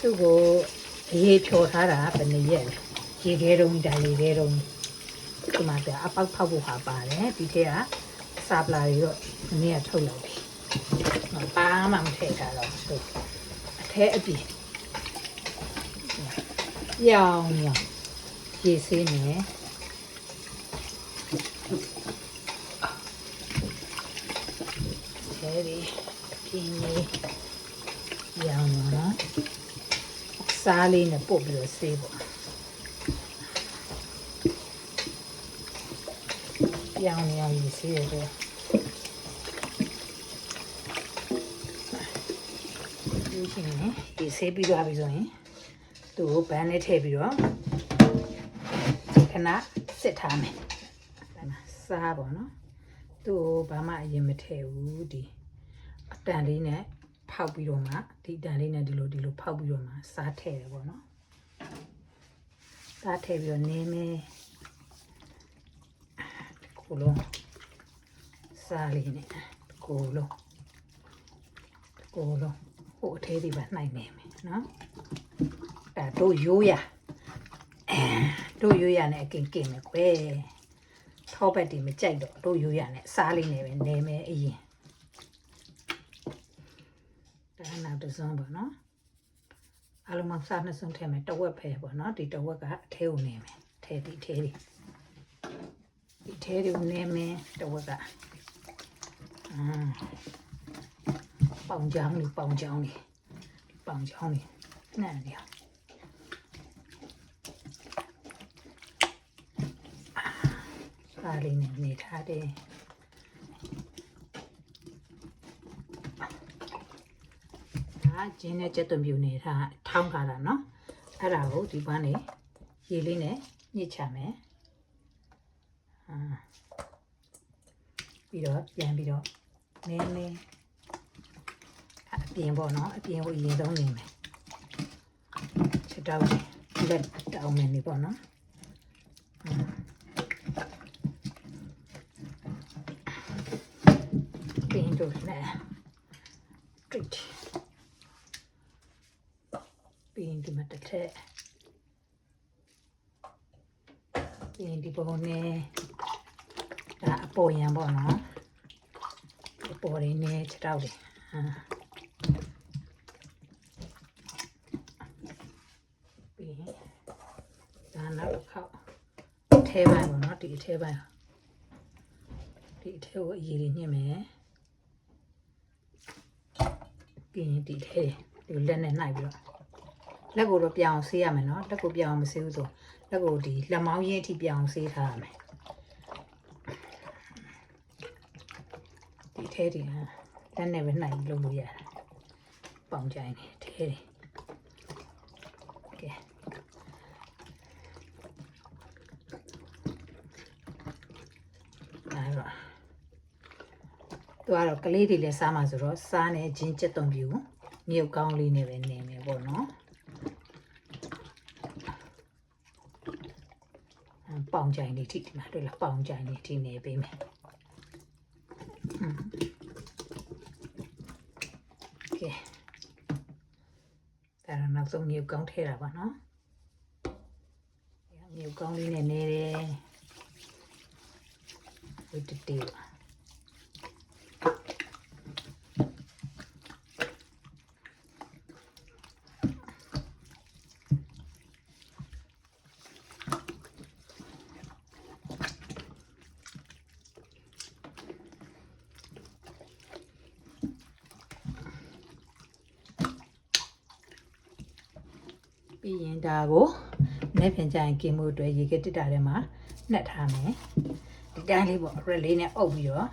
သူ့ကိုအေးဖြော်ထားတာဘယ်နှစ်ရက်လဲရေခဲတုံးဒါရေခဲတုံးဒီမှာပြအပေါက်ဖောက်ဖို့ဟာပါတယ်ဒီထဲကစာပလာတွေတော့ဒီနေ့ကထုတ်လိုက်ပြီဘာမှမထည့်ထားတော့သူအထဲအပြင်ရောင်ရောင်ရေဆေးနေအဲဒီပြင်းလေးရောင်ရောင် စားလေးနဲ့ပုတ်ပြီးတော့ဆေးပေါ့ရောင်ရောင်ရေဆေးရတော့ဒီရှင်နေရေဆေးပြီးသွားပြီဆိုရင်သူ့ကိုဘန်းနဲ့ထည့်ပြီးတော့ခဏစစ်ထားမယ်စားပေါ့နော်သူ့ကိုဘာမှအရင်မထည့်ဘူးဒီအတန်လေးနဲ့ ဖောက်ပြီးတော့မှဒီအတန်လေးနဲ့ဒီလိုဒီလိုဖောက်ပြီးတော့မှစားထည့်တယ်ပေါ့နော်စားထည့်ပြီးတော့နင်းမယ်ကိုလုံးစားလေးနဲ့ကိုလုံးကိုလုံးဟိုအသေးလေးပါနှိုက်နေမယ်နော်အဲတို့ရိုးရအဲတို့ရိုးရနဲ့အကင်ကင်မယ်ကွယ်ထောပတ်တီမကြိုက်တော့တို့ရိုးရနဲ့စားလေးနဲ့ပဲနေမယ်အရင်ဒါနောက်တစ်စုံပေါ့နော် အလုံးမစားနှစ်စုံထည့်မယ်တဝက်ဖဲပေါ့နော်ဒီတဝက်ကအထဲကိုနေမယ်ထဲဒီထဲဒီဒီထဲဒီကိုနေမယ်တဝက်ကอืมပေါင်ချောင်းလေးပေါင်ချောင်းလေးပေါင်ချောင်းလေးနဲ့နေရအားလေးနဲ့နေထားတယ် ဂျင်းနဲ့ကြက်သွန်ပြူနေထားထောင်းထားတာเนาะအဲ့ဒါကိုဒီပန်းနေရေလေးနဲ့ညှစ်ချမယ်အာပြီးတော့ပြန်ပြီးတော့နည်းနည်းအပြင်ပေါ့နော်အပြင်ကိုအရင်ဆုံးနေမယ်ချက်တော့လက်တောင်းမယ်နေပေါ့နော်ပြင်တို့နဲ့ တစ်ထက်ပြင်ဒီပုံနဲ့ဒါအပေါ်ရန်ပေါ့နော်အပေါ်ရင်းနဲ့ချက်တော့တယ်ဟာပြီးရင်ဒါနောက်တစ်ခေါက်အထဲပိုင်းပေါ့နော်ဒီအထဲပိုင်းဒီအထဲကိုအရည်ညှစ်မယ်ပြီးရင်ဒီအထဲဒီလက်နဲ့နှိုက်ပြီးတော့ လက်ကိုတော့ပြောင်းဆေးရမယ်နော်လက်ကိုပြောင်းမဆေးဘူးဆိုလက်ကိုဒီလက်မောင်းရင်းအထိပြောင်းဆေးထားရမယ်ဒီအထဲဒီဟာလက်နဲ့ပဲနှိုက်ပြီးလုပ်လို့ရတယ်ပေါင်ကြိုင်နေအထဲဒီကဲအဲ့တော့သူကတော့ကလေးတွေလည်းစားမှာဆိုတော့စားနေချင်းချက်သွန်ပြူမြုပ်ကောင်းလေးနဲ့ပဲနေမယ်ပေါ့နော် ပေါင်ကြိုင်လေးထိဒီမှာတွေ့လားပေါင်ကြိုင်လေးထိနေပေးမယ်อืมကဲဒါတော့နောက်ဆုံးမြေကောင်းထဲတာပါနော်မြေကောင်းလေးနဲ့နေတယ်ဝိတတေပါ ပြီးရင်ဒါကိုနေ့ဖြန်ကြရင်กินမှုအတွက်ရေကတစ်တာထဲမှာနှက်ထားမယ်ဒီတိုင်းလေးပေါ့ရက်လေးနဲ့အုပ်ပြီးတော့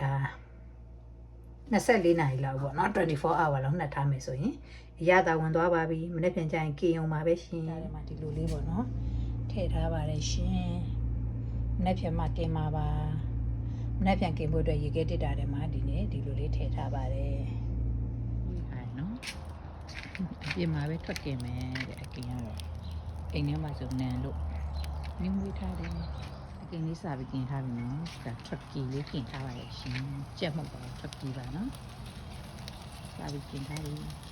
ဒါ24နာရီလောက်ပေါ့နော်24 hour လောက်နှက်ထားမယ်ဆိုရင်အရသာဝင်သွားပါပြီမနေ့ပြန်ကြရင်กินအောင်ပါပဲရှင်ဒါထဲမှာဒီလိုလေးပေါ့နော်ထည့်ထားပါတယ်ရှင်မနေ့ပြန်မှกินမှာပါမနေ့ပြန်กินဖို့အတွက်ရေကတစ်တာထဲမှာဒီနေ့ဒီလိုလေးထည့်ထားပါတယ်ဟိုင်နော် အ ပြင်မှာပဲထွက်กินမယ်တဲ့အကင်ကတော့အိမ်ထဲမှာဆိုနန်လို့မြင်းမွေးထားတယ်အကင်လေးစားပြီးกินထားပြီနော်ဒါထွက်ကီလေးกินထားပါရဲ့ရှင်ကြက်မဟုတ်ပါဘူးထွက်ကီပါနော်စားပြီးกินထားပြီ အ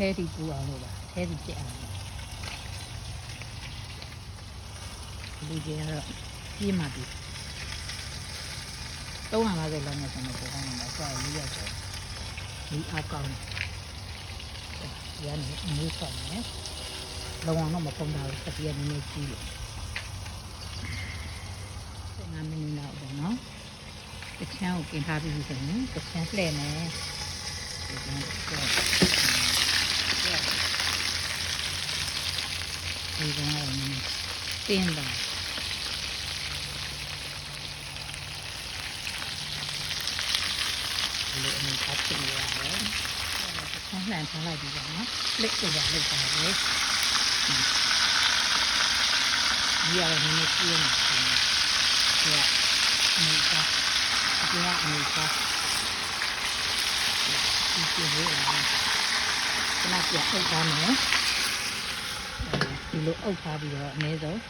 ထဲဒီပူအောင်လို့ပါအထဲဒီပြက်အောင်လို့လူကြီးကတော့ပြေးမှပြီ350လောက်နဲ့ကျွန်တော်ပြောင်းနေတာဆိုတော့လေးရောက်တယ်ဒီအကောင့်ရန်နေမျိုးဆောင်နေလောအောင်တော့မပုံတာဘူးစပြည့်နည်းနည်းကြီးလို့ငါမင်းတော့ပေါ့နော်တချမ်းကိုกินထားပြီးဆိုရင်တချမ်းလှည့်မယ်ဒီကောင် ကတော့ဒီကောင်ကတော့တင်းတာဒီလိုအမြင်ပတ်ဖြစ်နေရတယ်တချမ်းလှန်ထားလိုက်ပြီးတော့နော်လက်ကိုပါလိုက်ပါလေဒီရတော့န လိုအုပ်ထားပြီးတော့အနည်းဆုံး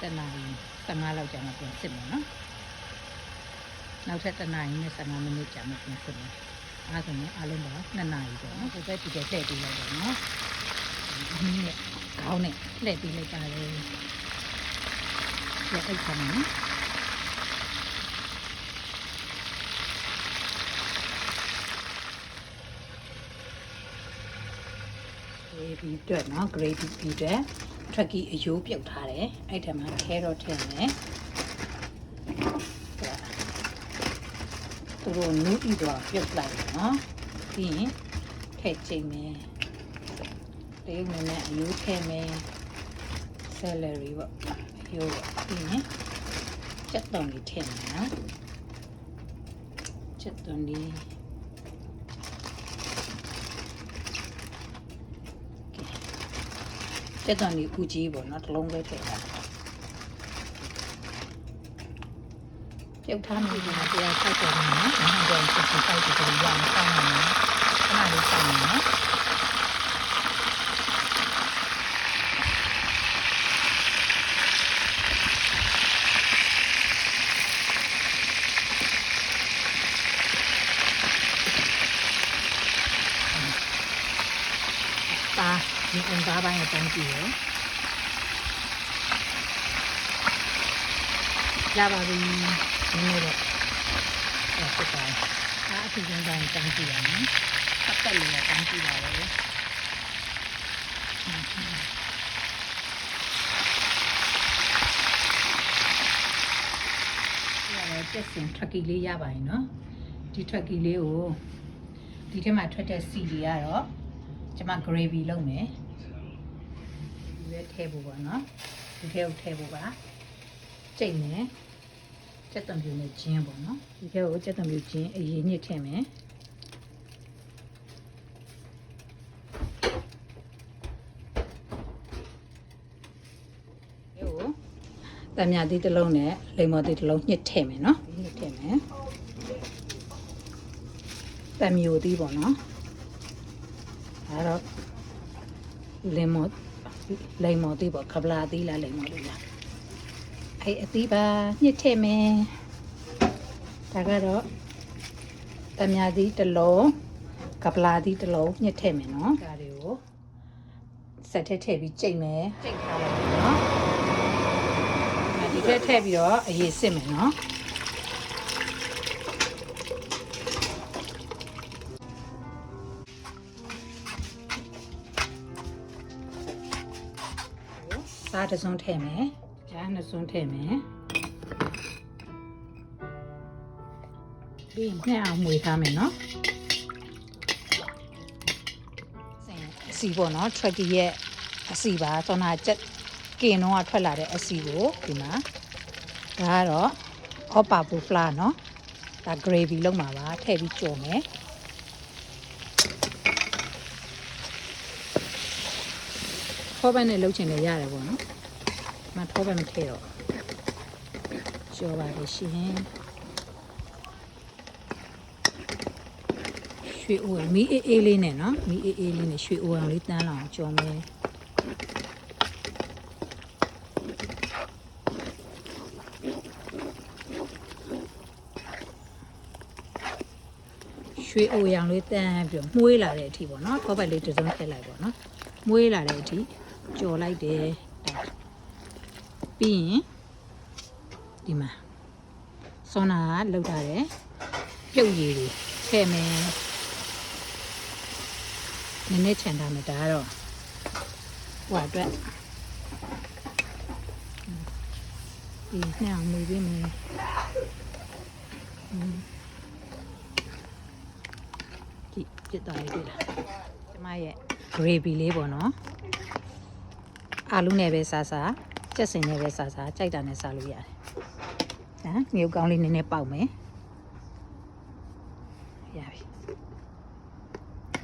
တနာရီ15လောက်ကြာမှပြန်စစ်မယ်နော်နောက်ထပ်တနာရီနဲ့15မိနစ်ကြာမှပြန်စစ်မယ်အားဆိုရင်အားလုံးပါ2နာရီပေါ့နော်ဒီဘက်ဒီဘက်လှည့်ပြီးလိုက်တော့နော်အင်းနဲ့ခေါင်းနဲ့လှည့်ပြီးလိုက်ကြတယ်ရအိတ်ခါမယ်နော် gravy အတွက်เนาะ gravy ပြီးအတွက် turkey အယိုးပြုတ်ထားတယ်အဲ့ထက်မှာ carrot ထည့်မယ်သူတို့နူးပြီးတော့ပြုတ်လိုက်တယ်เนาะပြီးရင်ထည့်ချိန်မယ်တရုတ်နည်းနည်းအယိုးထည့်မယ် celery ပေါ့အယိုးပေါ့ပြီးရင်ချက်သွန်လေးထည့်မယ်နော်ချက်သွန်လေး ကျက်သွန်ဒီဥကြီးပေါ့နော်တစ်လုံးပဲထည့်တာပြုတ်ထားမိတယ်တရားဆက်တယ်နော်။ဒါကြောင့်စစ်စစ်စိုက်တယ်ကြရအောင်စောင်းနေတယ်။ခဏလေးစောင်းနေနော်။ပါဒီ အင်္ဂါပိုင်းကိုတန်းကြည့်ရယ်။ရပါပြီ။နည်းနည်းတော့ဆက်ဖြစ်သွားတယ်။အားအထူးဆုံးပိုင်းတန်းကြည့်ရမယ်။အသက်လေးကတန်းကြည့်ပါလေ။ဒီကတော့တက်စင် turkey လေးရပါရင်နော်။ဒီ turkey လေးကိုဒီထဲမှာထွက်တဲ့စီတွေကတော့ကျမ gravy လုပ်မယ်။ ဒီပဲထည့်ဖို့ပါနော်။ဒီထဲကိုထည့်ဖို့ပါ။ကြိတ်မယ်။စက်တံပြူနဲ့ဂျင်းပေါ့နော်။ဒီထဲကိုစက်တံပြူဂျင်းအရင်ညစ်ထည့်မယ်။ဒီကိုတံမြသီးတစ်လုံးနဲ့လိမ္မော်သီးတစ်လုံးညှစ်ထည့်မယ်နော်။ညှစ်ထည့်မယ်။တံမျိုးသီးပေါ့နော်။အဲတော့လိမ္မော် လိမ္မော်သီးပေါ့ခပလာသီးလားလိမ္မော်သီးလား။အဲအသီးပါညှစ်ထည့်မယ်။ဒါကတော့တံမြသီးတစ်လုံးကပလာသီးတစ်လုံးညှစ်ထည့်မယ်နော်။ဒါတွေကိုဆက်ထည့်ထည့်ပြီးကြိတ်မယ်။ကြိတ်ထားလိုက်မယ်နော်။အဲဒီထည့်ထည့်ပြီးတော့အရေးစစ်မယ်နော်။ စားတစ်စုံထည့်မယ်။ကြားနှစ်စုံထည့်မယ်။ပြီးရင်နှစ်အောင်မွေထားမယ်နော်။စင်အစီပေါ့နော် turkey ရဲ့အစီပါသောနာချက်ကင်တော့ထွက်လာတဲ့အစီကိုဒီမှာဒါကတော့ oppa buffalo နော်။ဒါ gravy လုပ်မှာပါထည့်ပြီးကြော်မယ်။ ခေါ်ပန်းနဲ့လှုပ်ချင်လည်းရတယ်ပေါ့နော်။မထောပန်းမထည့်တော့ကြော်ပါလေရှင်။ရွှေအိုးမီးအေးအေးလေးနဲ့နော်မီးအေးအေးလေးနဲ့ရွှေအိုးအောင်လေးတန်းလောင်ကြော်မယ်။ရွှေအိုရောင်လေးတန်းပြီးတော့မှုေးလာတဲ့အထိပေါ့နော်ထောပတ်လေးတစ်စုံထည့်လိုက်ပေါ့နော်မှုေးလာတဲ့အထိ ကြော်လိုက်တယ်ဒါပြီးရင်ဒီမှာစောနာကလောက်ထားတယ်ပြုတ်ရည်တွေထည့်မယ်နည်းနည်းချန်ထားမယ်ဒါကတော့ဟိုအတွက်ဒီနှစ်အောင်နေပြီးမယ်ဒီပြစ်သွားလေးတွေ့လားကျမရဲ့ gravy လေးပေါ့နော် အာလူနဲ့ပဲစားစားကြက်စင်နဲ့ပဲစားစားကြိုက်တာနဲ့စားလို့ရတယ်ဟမ်မြုပ်ကောင်းလေးနည်းနည်းပေါက်မယ်ရပြီ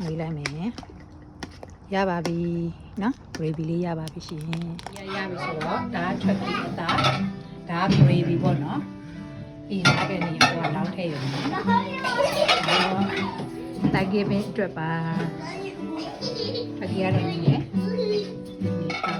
နေလိုက်မယ်ရပါပြီနော် gravy လေးရပါပြီရှင်ရရပြီဆိုတော့ဒါထွက်ပြီးအသားဒါ gravy ပေါ့နော်ပြီးသားပဲနေဟိုကလောင်းထည့်ရုံနဲ့တိုက်ကေးပင်အတွက်ပါဖက်ကြီးရတယ်နေရ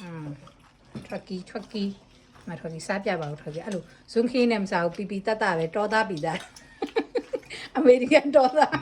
อืมထွက်ကီထွက်ကီမထွက်ကီစားပြပါဦးထွက်ကီအဲ့လိုဇွန်ခင်းနဲ့မစားဘူးပီပီတတ်တာပဲတော်သားပီသားအမေရိကန်တော်သား